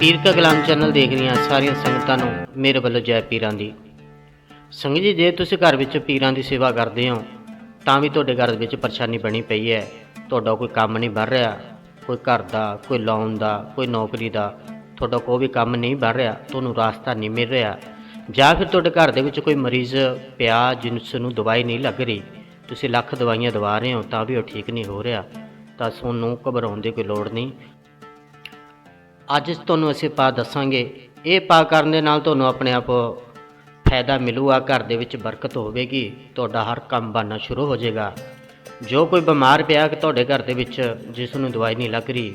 ਪੀਰ ਕਾ ਕਲਾਮ ਚੈਨਲ ਦੇਖ ਰਹੀਆਂ ਸਾਰੀਆਂ ਸੰਗਤਾਂ ਨੂੰ ਮੇਰੇ ਵੱਲੋਂ ਜੈ ਪੀਰਾਂ ਦੀ। ਸੰਗਤ ਜੀ, ਜੇ ਤੁਸੀਂ ਘਰ ਵਿੱਚ ਪੀਰਾਂ ਦੀ ਸੇਵਾ ਕਰਦੇ ਹੋ, ਤਾਂ ਵੀ ਤੁਹਾਡੇ ਘਰ ਵਿੱਚ ਪਰੇਸ਼ਾਨੀ ਬਣੀ ਪਈ ਹੈ। ਤੁਹਾਡਾ ਕੋਈ ਕੰਮ ਨਹੀਂ ਬਣ ਰਿਹਾ। ਕੋਈ ਘਰ ਦਾ, ਕੋਈ ਲੋਨ ਦਾ, ਕੋਈ ਨੌਕਰੀ ਦਾ, ਤੁਹਾਡਾ ਕੋਈ ਵੀ ਕੰਮ ਨਹੀਂ ਬਣ ਰਿਹਾ। ਤੁਹਾਨੂੰ ਰਾਸਤਾ ਨਹੀਂ ਮਿਲ ਰਿਹਾ। ਜਾਂ ਫਿਰ ਤੁਹਾਡੇ ਘਰ ਦੇ ਵਿੱਚ ਕੋਈ ਮਰੀਜ਼ ਪਿਆ ਜਿਸ ਨੂੰ ਦਵਾਈ ਨਹੀਂ ਲੱਗ ਰਹੀ। ਤੁਸੀਂ ਲੱਖ ਦਵਾਈਆਂ ਦਵਾ ਰਹੇ ਹੋ, ਤਾਂ ਵੀ ਉਹ ਠੀਕ ਨਹੀਂ ਹੋ ਰਿਹਾ। ਤਾਂ ਤੁਹਾਨੂੰ ਘਬਰਾਉਣ ਦੀ ਕੋਈ ਲੋੜ ਨਹੀਂ। ਅੱਜ ਤੁਹਾਨੂੰ ਅਸੀਂ ਪਾ ਦੱਸਾਂਗੇ, ਇਹ ਪਾ ਕਰਨ ਦੇ ਨਾਲ ਤੁਹਾਨੂੰ ਆਪਣੇ ਆਪ ਫਾਇਦਾ ਮਿਲੂਗਾ, ਘਰ ਦੇ ਵਿੱਚ ਬਰਕਤ ਹੋਵੇਗੀ, ਤੁਹਾਡਾ ਹਰ ਕੰਮ ਬਣਨਾ ਸ਼ੁਰੂ ਹੋ ਜਾਏਗਾ। ਜੋ ਕੋਈ ਬਿਮਾਰ ਪਿਆ ਕਿ ਤੁਹਾਡੇ ਘਰ ਦੇ ਵਿੱਚ ਜਿਸ ਨੂੰ ਦਵਾਈ ਨਹੀਂ ਲੱਗ ਰਹੀ,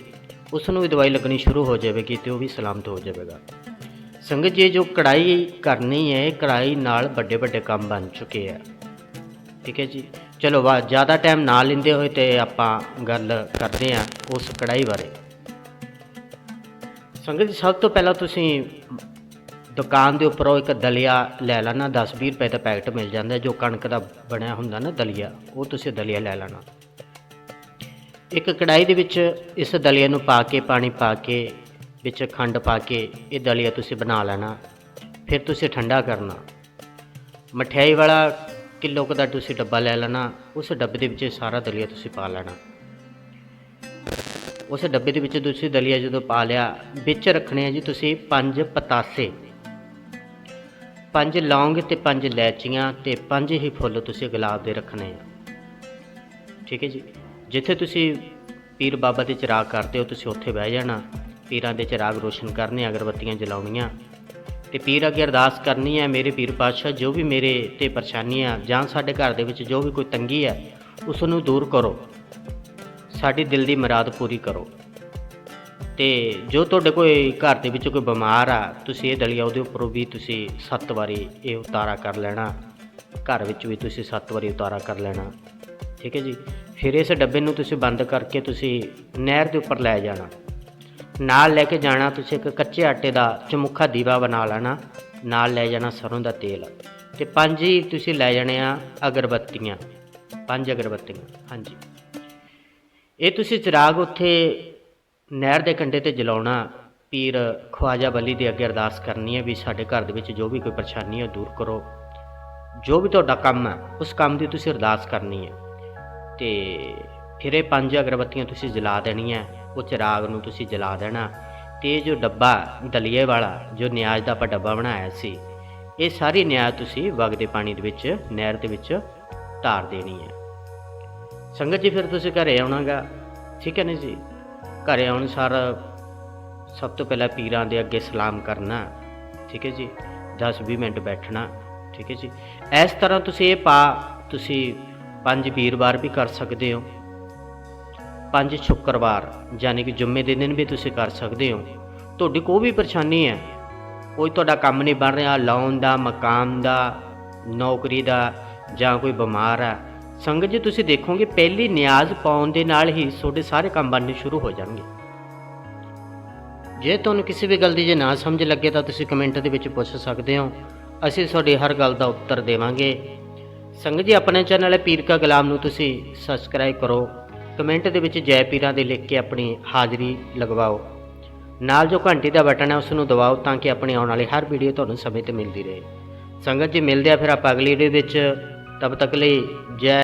ਉਸ ਨੂੰ ਵੀ ਦਵਾਈ ਲੱਗਣੀ ਸ਼ੁਰੂ ਹੋ ਜਾਵੇਗੀ ਤੇ ਉਹ ਵੀ ਸਲਾਮਤ ਹੋ ਜਾਵੇਗਾ। ਸੰਗਤ ਜੀ, ਜੋ ਕੜਾਈ ਕਰਨੀ ਹੈ, ਇਹ ਕੜਾਈ ਨਾਲ ਵੱਡੇ ਵੱਡੇ ਕੰਮ ਬਣ ਚੁੱਕੇ ਆ। ਠੀਕ ਹੈ ਜੀ? ਚਲੋ, ਵਾ, ਜ਼ਿਆਦਾ ਟਾਈਮ ਨਾ ਲੈਂਦੇ ਹੋਏ ਤੇ ਆਪਾਂ ਗੱਲ ਕਰਦੇ ਹਾਂ ਉਸ ਕੜਾਈ ਬਾਰੇ। ਸੰਗਤ ਜੀ, ਸਭ ਤੋਂ ਪਹਿਲਾਂ ਤੁਸੀਂ ਦੁਕਾਨ ਦੇ ਉੱਪਰੋਂ ਇੱਕ ਦਲੀਆ ਲੈ ਲੈਣਾ 10-20 ਰੁਪਏ ਦਾ ਪੈਕਟ ਮਿਲ ਜਾਂਦਾ, ਜੋ ਕਣਕ ਦਾ ਬਣਿਆ ਹੁੰਦਾ ਨਾ ਦਲੀਆ, ਉਹ ਤੁਸੀਂ ਦਲੀਆ ਲੈ ਲੈਣਾ। ਇੱਕ ਕੜਾਈ ਦੇ ਵਿੱਚ ਇਸ ਦਲੀਆ ਨੂੰ ਪਾ ਕੇ, ਪਾਣੀ ਪਾ ਕੇ, ਵਿੱਚ ਖੰਡ ਪਾ ਕੇ, ਇਹ ਦਲੀਆ ਤੁਸੀਂ ਬਣਾ ਲੈਣਾ, ਫਿਰ ਤੁਸੀਂ ਠੰਡਾ ਕਰਨਾ। ਮਠਿਆਈ ਵਾਲਾ ਕਿਲੋ ਕੁ ਦਾ ਤੁਸੀਂ ਡੱਬਾ ਲੈ ਲੈਣਾ, ਉਸ ਡੱਬੇ ਦੇ ਵਿੱਚ ਇਹ ਸਾਰਾ ਦਲੀਆ ਤੁਸੀਂ ਪਾ ਲੈਣਾ। ਉਸ ਡੱਬੇ ਦੇ ਵਿੱਚ ਤੁਸੀਂ ਦਲੀਆ ਜਦੋਂ ਪਾ ਲਿਆ, ਵਿੱਚ ਰੱਖਣੇ ਆ ਜੀ ਤੁਸੀਂ ਪੰਜ ਪਤਾਸੇ। ਪੰਜ ਲੌਂਗ ਤੇ ਪੰਜ ਲੈਚੀਆਂ ਤੇ ਪੰਜ ਹੀ ਫੁੱਲ ਤੁਸੀਂ ਗੁਲਾਬ ਦੇ ਰੱਖਣੇ ਆ। ਠੀਕ ਹੈ ਜੀ? ਜਿੱਥੇ ਤੁਸੀਂ ਪੀਰ ਬਾਬਾ ਦੇ ਚਿਰਾਗ ਕਰਦੇ ਹੋ, ਤੁਸੀਂ ਉੱਥੇ ਬਹਿ ਜਾਣਾ। ਪੀਰਾਂ ਦੇ ਚਿਰਾਗ ਰੋਸ਼ਨ ਕਰਨੇ, ਅਗਰਬੱਤੀਆਂ ਜਲਾਉਣੀਆਂ। ਤੇ ਪੀਰ ਅੱਗੇ ਅਰਦਾਸ ਕਰਨੀ ਹੈ, ਮੇਰੇ ਪੀਰ ਪਾਤਸ਼ਾਹ, ਜੋ ਵੀ ਮੇਰੇ ਤੇ ਪਰੇਸ਼ਾਨੀਆਂ ਜਾਂ ਸਾਡੇ ਘਰ ਦੇ ਵਿੱਚ ਜੋ ਵੀ ਕੋਈ ਤੰਗੀ ਹੈ ਉਸ ਨੂੰ ਦੂਰ ਕਰੋ। ਸਾਡੀ ਦਿਲ ਦੀ ਮੁਰਾਦ ਪੂਰੀ ਕਰੋ। ਤੇ ਜੋ ਤੁਹਾਡੇ ਕੋਈ ਘਰ ਦੇ ਵਿੱਚ ਕੋਈ ਬਿਮਾਰ ਆ, ਤੁਸੀਂ ਇਹ ਦਲੀਆ ਉਹਦੇ ਉੱਪਰੋਂ ਵੀ ਤੁਸੀਂ ਸੱਤ ਵਾਰੀ ਇਹ ਉਤਾਰਾ ਕਰ ਲੈਣਾ। ਘਰ ਵਿੱਚ ਵੀ ਤੁਸੀਂ ਸੱਤ ਵਾਰੀ ਉਤਾਰਾ ਕਰ ਲੈਣਾ। ਠੀਕ ਹੈ ਜੀ? ਫਿਰ ਇਸ ਡੱਬੇ ਨੂੰ ਤੁਸੀਂ ਬੰਦ ਕਰਕੇ ਤੁਸੀਂ ਨਹਿਰ ਦੇ ਉੱਪਰ ਲੈ ਜਾਣਾ। ਨਾਲ ਲੈ ਕੇ ਜਾਣਾ ਤੁਸੀਂ ਇੱਕ ਕੱਚੇ ਆਟੇ ਦਾ ਚਮੁੱਖਾ ਦੀਵਾ ਬਣਾ ਲੈਣਾ। ਨਾਲ ਲੈ ਜਾਣਾ ਸਰੋਂ ਦਾ ਤੇਲ। ਤੇ ਪੰਜ ਹੀ ਤੁਸੀਂ ਲੈ ਜਾਣੇ ਆ ਅਗਰਬੱਤੀਆਂ। ਪੰਜ ਅਗਰਬੱਤੀਆਂ। ਹਾਂਜੀ। ਇਹ ਤੁਸੀਂ ਚਿਰਾਗ ਉੱਥੇ ਨਹਿਰ ਦੇ ਕੰਢੇ ਤੇ ਜਲਾਉਣਾ, ਪੀਰ ਖਵਾਜਾ ਬਲੀ ਦੇ ਅੱਗੇ ਅਰਦਾਸ ਕਰਨੀ ਹੈ ਵੀ ਸਾਡੇ ਘਰ ਦੇ ਵਿੱਚ ਜੋ ਵੀ ਕੋਈ ਪਰੇਸ਼ਾਨੀ ਹੈ ਦੂਰ ਕਰੋ। ਜੋ ਵੀ ਤੁਹਾਡਾ ਕੰਮ ਹੈ, ਉਸ ਕੰਮ ਦੀ ਤੁਸੀਂ ਅਰਦਾਸ ਕਰਨੀ ਹੈ। ਤੇ ਫਿਰ ਇਹ ਪੰਜ ਅਗਰਬੱਤੀਆਂ ਤੁਸੀਂ ਜਲਾ ਦੇਣੀਆਂ, ਉਹ ਚਿਰਾਗ ਨੂੰ ਤੁਸੀਂ ਜਲਾ ਦੇਣਾ। ਤੇ ਇਹ ਜੋ ਡੱਬਾ, ਦਲੀਏ ਵਾਲਾ, ਜੋ ਨਿਆਜ਼ ਦਾ ਆਪਾਂ ਡੱਬਾ ਬਣਾਇਆ ਸੀ, ਇਹ ਸਾਰੀ ਨਿਆਜ਼ ਤੁਸੀਂ ਵਗਦੇ ਪਾਣੀ ਦੇ ਵਿੱਚ, ਨਹਿਰ ਦੇ ਵਿੱਚ ਧਾਰ ਦੇਣੀ ਹੈ। ਸੰਗਤ ਜੀ, ਫਿਰ ਤੁਸੀਂ ਘਰੇ ਆਉਣਾਗਾ। ਠੀਕ ਹੈ ਨਾ ਜੀ? ਘਰੇ ਆਉਣ ਸਾਰ ਸਭ ਤੋਂ ਪਹਿਲਾਂ ਪੀਰਾਂ ਦੇ ਅੱਗੇ ਸਲਾਮ ਕਰਨਾ। ਠੀਕ ਹੈ ਜੀ? 10-20 ਮਿੰਟ ਬੈਠਣਾ। ਠੀਕ ਹੈ ਜੀ? ਇਸ ਤਰ੍ਹਾਂ ਤੁਸੀਂ ਇਹ ਪਾ, ਤੁਸੀਂ ਪੰਜ ਵੀਰਵਾਰ ਵੀ ਕਰ ਸਕਦੇ ਹੋ। ਪੰਜ ਸ਼ੁੱਕਰਵਾਰ, ਯਾਨੀ ਕਿ ਜੁਮੇ ਦੇ ਦਿਨ ਵੀ ਤੁਸੀਂ ਕਰ ਸਕਦੇ ਹੋ। ਤੁਹਾਡੀ ਕੋਈ ਵੀ ਪਰੇਸ਼ਾਨੀ ਹੈ, ਕੋਈ ਤੁਹਾਡਾ ਕੰਮ ਨਹੀਂ ਬਣ ਰਿਹਾ ਲੋਨ ਦਾ, ਮਕਾਨ ਦਾ, ਨੌਕਰੀ ਦਾ ਜਾਂ ਕੋਈ ਬਿਮਾਰ ਹੈ ਸੰਗਤ ਜੀ ਤੁਸੀਂ ਦੇਖੋਗੇ, ਪਹਿਲੀ ਨਿਆਜ਼ ਪਾਉਣ ਦੇ ਨਾਲ ਹੀ ਤੁਹਾਡੇ ਸਾਰੇ ਕੰਮ ਬਣਨੇ ਸ਼ੁਰੂ ਹੋ ਜਾਣਗੇ। ਜੇ ਤੁਹਾਨੂੰ ਕਿਸੇ ਵੀ ਗੱਲ ਦੀ ਜੇ ਨਾ ਸਮਝ ਲੱਗੇ ਤਾਂ ਤੁਸੀਂ ਕਮੈਂਟ ਦੇ ਵਿੱਚ ਪੁੱਛ ਸਕਦੇ ਹੋ। ਅਸੀਂ ਤੁਹਾਡੀ ਹਰ ਗੱਲ ਦਾ ਉੱਤਰ ਦੇਵਾਂਗੇ। ਸੰਗਤ ਜੀ, ਆਪਣੇ ਚੈਨਲ ਹੈ ਪੀਰ ਕਾ ਗੁਲਾਮ ਨੂੰ ਤੁਸੀਂ ਸਬਸਕ੍ਰਾਈਬ ਕਰੋ। ਕਮੈਂਟ ਦੇ ਵਿੱਚ ਜੈ ਪੀਰਾਂ ਦੇ ਲਿਖ ਕੇ ਆਪਣੀ ਹਾਜ਼ਰੀ ਲਗਵਾਓ। ਨਾਲ ਜੋ ਘੰਟੀ ਦਾ ਬਟਨ ਹੈ, ਉਸ ਨੂੰ ਦਬਾਓ ਤਾਂ ਕਿ ਆਪਣੀ ਆਉਣ ਵਾਲੀ ਹਰ ਵੀਡੀਓ ਤੁਹਾਨੂੰ ਸਮੇਂ ਤੇ ਮਿਲਦੀ ਰਹੇ। ਸੰਗਤ ਜੀ, ਮਿਲਦੇ ਆ ਫਿਰ ਆਪਾਂ ਅਗਲੀ ਵੀਡੀਓ ਵਿੱਚ। ਤਬ ਤੱਕ ਲਈ ਜੈ